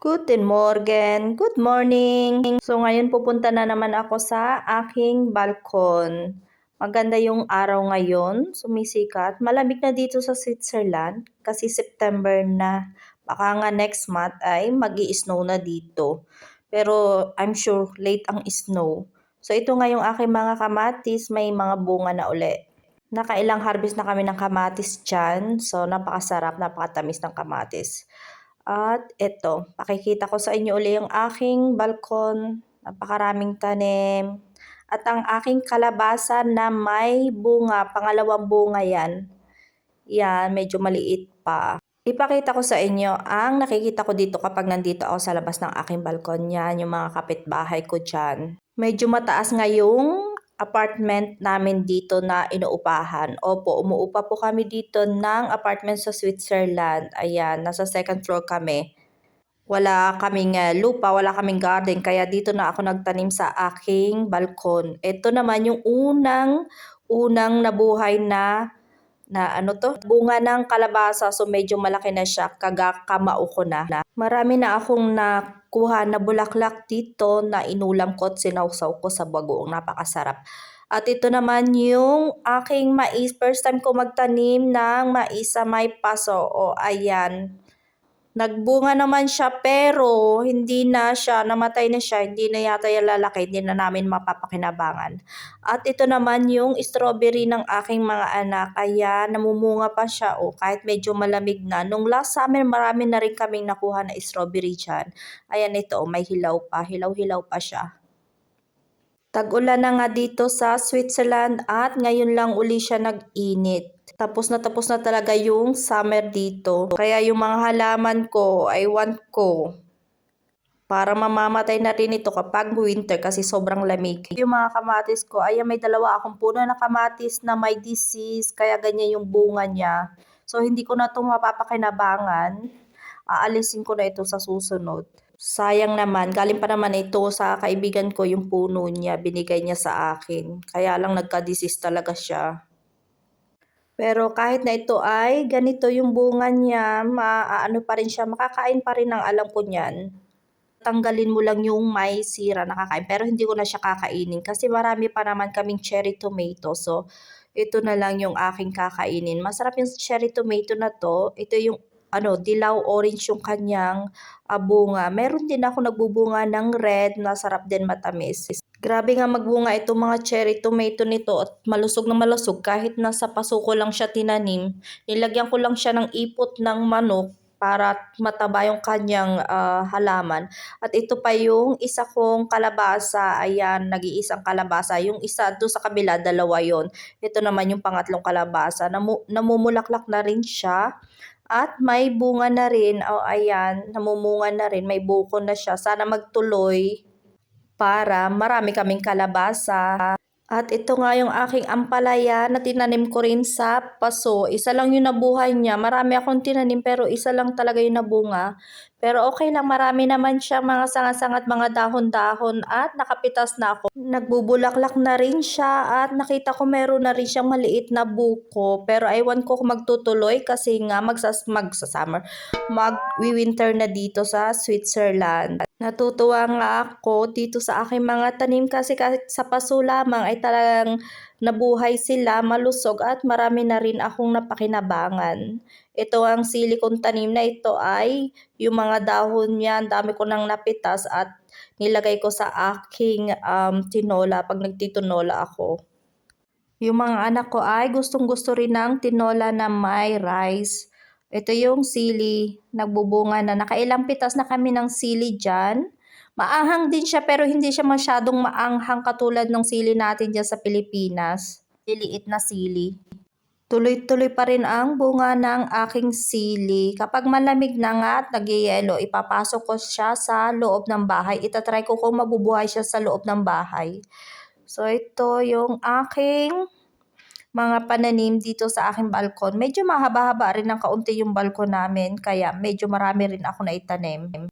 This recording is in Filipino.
Guten Morgen, good morning. So ngayon pupunta na naman ako sa aking balkon. Maganda yung araw ngayon, sumisikat. Malamig na dito sa Switzerland kasi September na. Baka nga next month ay mag snow na dito. Pero I'm sure late ang snow. So ito nga yung aking mga kamatis, may mga bunga na uli. Nakailang harvest na kami ng kamatis dyan. So napakasarap, napakatamis ng kamatis. At ito, pakikita ko sa inyo uli yung aking balkon. Napakaraming tanim. At ang aking kalabasa na may bunga, pangalawang bunga yan. Yan, medyo maliit pa. Ipakita ko sa inyo ang nakikita ko dito kapag nandito ako sa labas ng aking balkon. Yan, yung mga kapitbahay ko dyan. Medyo mataas ngayong apartment namin dito na inuupahan. Opo, umuupa po kami dito ng apartment sa Switzerland. Ayan, nasa second floor kami. Wala kaming uh, lupa, wala kaming garden, kaya dito na ako nagtanim sa aking balkon. Ito naman yung unang, unang nabuhay na na ano to, bunga ng kalabasa so medyo malaki na siya, kagakamao ko na. Marami na akong nakuha na bulaklak dito na inulam ko at sinawsaw ko sa bagoong napakasarap. At ito naman yung aking mais. First time ko magtanim ng mais sa may paso. O ayan. Nagbunga naman siya pero hindi na siya, namatay na siya, hindi na yata yung lalaki, hindi na namin mapapakinabangan. At ito naman yung strawberry ng aking mga anak, kaya namumunga pa siya o kahit medyo malamig na. Nung last summer marami na rin kaming nakuha na strawberry dyan. Ayan ito, may hilaw pa, hilaw-hilaw pa siya. Tag-ulan na nga dito sa Switzerland at ngayon lang uli siya nag-init tapos na tapos na talaga yung summer dito. Kaya yung mga halaman ko, I want ko para mamamatay na rin ito kapag winter kasi sobrang lamig. Yung mga kamatis ko, ayan may dalawa akong puno na kamatis na may disease, kaya ganyan yung bunga niya. So hindi ko na ito mapapakinabangan. Aalisin ko na ito sa susunod. Sayang naman, galing pa naman ito sa kaibigan ko yung puno niya, binigay niya sa akin. Kaya lang nagka-disease talaga siya. Pero kahit na ito ay ganito yung bunga niya, maaano pa rin siya, makakain pa rin ang alam ko niyan. Tanggalin mo lang yung may sira nakakain. Pero hindi ko na siya kakainin kasi marami pa naman kaming cherry tomato. So, ito na lang yung aking kakainin. Masarap yung cherry tomato na to. Ito yung ano, dilaw orange yung kanyang uh, bunga. Meron din ako nagbubunga ng red na sarap din matamis. Grabe nga magbunga itong mga cherry tomato nito at malusog na malusog kahit nasa paso ko lang siya tinanim. Nilagyan ko lang siya ng ipot ng manok para mataba yung kanyang uh, halaman. At ito pa yung isa kong kalabasa. Ayan, nag-iisang kalabasa. Yung isa doon sa kabila, dalawa yon Ito naman yung pangatlong kalabasa. Namu namumulaklak na rin siya. At may bunga na rin. O oh, ayan, namumunga na rin. May buko na siya. Sana magtuloy para marami kaming kalabasa. At ito nga yung aking ampalaya na tinanim ko rin sa paso. Isa lang yung nabuhay niya. Marami akong tinanim pero isa lang talaga yung nabunga. Pero okay lang, marami naman siya mga sanga-sanga at mga dahon-dahon at nakapitas na ako. Nagbubulaklak na rin siya at nakita ko meron na rin siyang maliit na buko. Pero aywan ko kung magtutuloy kasi nga magsas magsa-summer. Mag-winter na dito sa Switzerland. Natutuwa nga ako dito sa aking mga tanim kasi kahit sa paso lamang ay talagang nabuhay sila, malusog at marami na rin akong napakinabangan. Ito ang sili kong tanim na ito ay yung mga dahon niya, dami ko nang napitas at nilagay ko sa aking um, tinola pag nagtitinola ako. Yung mga anak ko ay gustong gusto rin ng tinola na may rice. Ito yung sili, nagbubunga na. Nakailang pitas na kami ng sili dyan. Maanghang din siya pero hindi siya masyadong maanghang katulad ng sili natin dyan sa Pilipinas. Liliit na sili. Tuloy-tuloy pa rin ang bunga ng aking sili. Kapag malamig na nga at nagyayelo, ipapasok ko siya sa loob ng bahay. Itatry ko kung mabubuhay siya sa loob ng bahay. So ito yung aking mga pananim dito sa aking balkon. Medyo mahaba-haba rin ng kaunti yung balkon namin, kaya medyo marami rin ako na itanim.